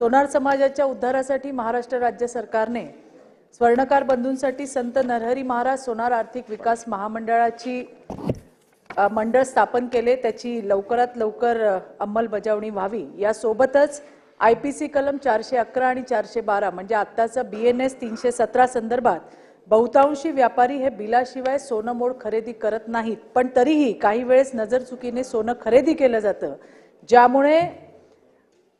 सोनार समाजाच्या उद्धारासाठी महाराष्ट्र राज्य सरकारने स्वर्णकार बंधूंसाठी संत नरहरी महाराज सोनार आर्थिक विकास महामंडळाची मंडळ स्थापन केले. त्याची लवकरात लवकर अंमलबजावणी व्हावी. यासोबतच आय पी सी कलम चारशे अकरा आणि चारशे बारा म्हणजे आत्ताचं बी एन एस तीनशे सतरा संदर्भात बहुतांशी व्यापारी हे बिलाशिवाय सोनं मोड खरेदी करत नाहीत. पण तरीही काही वेळेस नजरचुकीने सोनं खरेदी केलं जातं. ज्यामुळे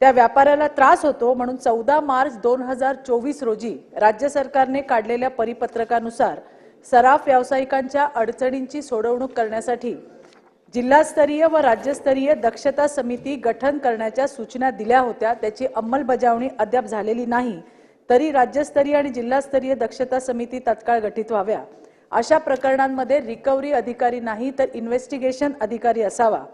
त्या व्यापाऱ्याला त्रास होतो म्हणून चौदा मार्च दोन हजार चोवीस रोजी राज्य सरकारने काढलेल्या परिपत्रकानुसार सराफ व्यावसायिकांच्या अडचणींची सोडवणूक करण्यासाठी जिल्हास्तरीय व राज्यस्तरीय दक्षता समिती गठन करण्याच्या सूचना दिल्या होत्या. त्याची अंमलबजावणी अद्याप झालेली नाही. तरी राज्यस्तरीय आणि जिल्हास्तरीय दक्षता समिती तत्काळ गठीत व्हाव्या. अशा प्रकरणांमध्ये रिकव्हरी अधिकारी नाही तर इन्व्हेस्टिगेशन अधिकारी असावा.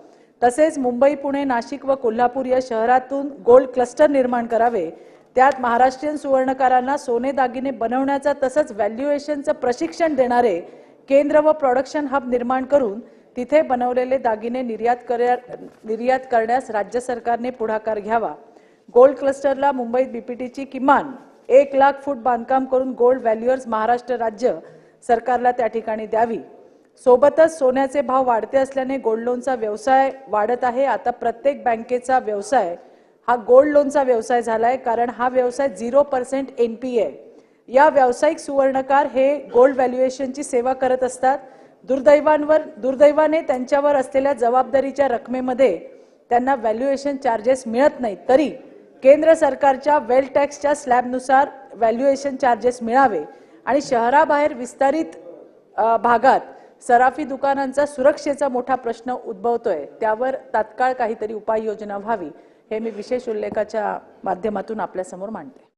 तसेच मुंबई पुणे नाशिक व कोल्हापूर या शहरातून गोल्ड क्लस्टर निर्माण करावे. त्यात महाराष्ट्रीयन सुवर्णकारांना सोने दागिने बनवण्याचा तसंच व्हॅल्युएशनचं प्रशिक्षण देणारे केंद्र व प्रोडक्शन हब निर्माण करून तिथे बनवलेले दागिने निर्यात कर निर्यात करण्यास राज्य सरकारने पुढाकार घ्यावा. गोल्ड क्लस्टरला मुंबईत बीपीटीची किमान एक लाख फूट बांधकाम करून गोल्ड व्हॅल्युअर्स महाराष्ट्र राज्य सरकारला त्या ठिकाणी द्यावी. सोबतच सोन्याचे भाव वाढते असल्याने गोल्ड लोनचा व्यवसाय वाढत आहे. आता प्रत्येक बँकेचा व्यवसाय हा गोल्ड लोनचा व्यवसाय झाला आहे कारण हा व्यवसाय झिरो पर्सेंट एन पी आहे या व्यावसायिक सुवर्णकार हे गोल्ड व्हॅल्युएशनची सेवा करत असतात. दुर्दैवांवर दुर्दैवाने त्यांच्यावर असलेल्या जबाबदारीच्या रकमेमध्ये त्यांना व्हॅल्युएशन चार्जेस मिळत नाहीत. तरी केंद्र सरकारच्या वेल टॅक्सच्या स्लॅबनुसार व्हॅल्युएशन चार्जेस मिळावे आणि शहराबाहेर विस्तारित भागात सराफी दुकानांचा सुरक्षेचा मोठा प्रश्न उद्भवतोय. त्यावर तात्काळ काहीतरी उपाययोजना व्हावी हे मी विशेष उल्लेखाच्या माध्यमातून आपल्यासमोर मांडते.